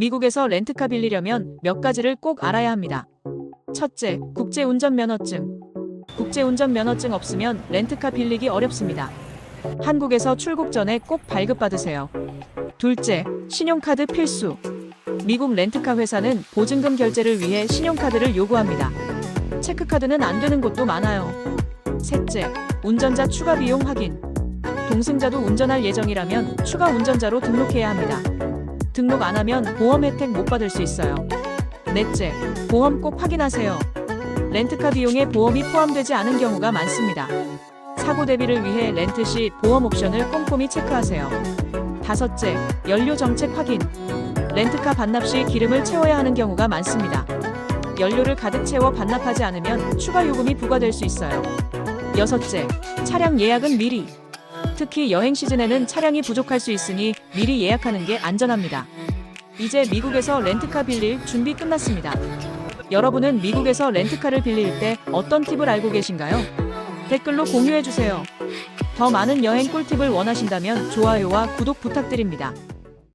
미국에서 렌트카 빌리려면 몇 가지를 꼭 알아야 합니다. 첫째, 국제운전면허증. 국제운전면허증 없으면 렌트카 빌리기 어렵습니다. 한국에서 출국 전에 꼭 발급받으세요. 둘째, 신용카드 필수. 미국 렌트카 회사는 보증금 결제를 위해 신용카드를 요구합니다. 체크카드는 안 되는 곳도 많아요. 셋째, 운전자 추가 비용 확인. 동승자도 운전할 예정이라면 추가 운전자로 등록해야 합니다. 등록 안 하면 보험 혜택 못 받을 수 있어요. 넷째, 보험 꼭 확인하세요. 렌트카 비용에 보험이 포함되지 않은 경우가 많습니다. 사고 대비를 위해 렌트 시 보험 옵션을 꼼꼼히 체크하세요. 다섯째, 연료 정책 확인. 렌트카 반납 시 기름을 채워야 하는 경우가 많습니다. 연료를 가득 채워 반납하지 않으면 추가 요금이 부과될 수 있어요. 여섯째, 차량 예약은 미리. 특히 여행 시즌에는 차량이 부족할 수 있으니 미리 예약하는 게 안전합니다. 이제 미국에서 렌트카 빌릴 준비 끝났습니다. 여러분은 미국에서 렌트카를 빌릴 때 어떤 팁을 알고 계신가요? 댓글로 공유해 주세요. 더 많은 여행 꿀팁을 원하신다면 좋아요와 구독 부탁드립니다.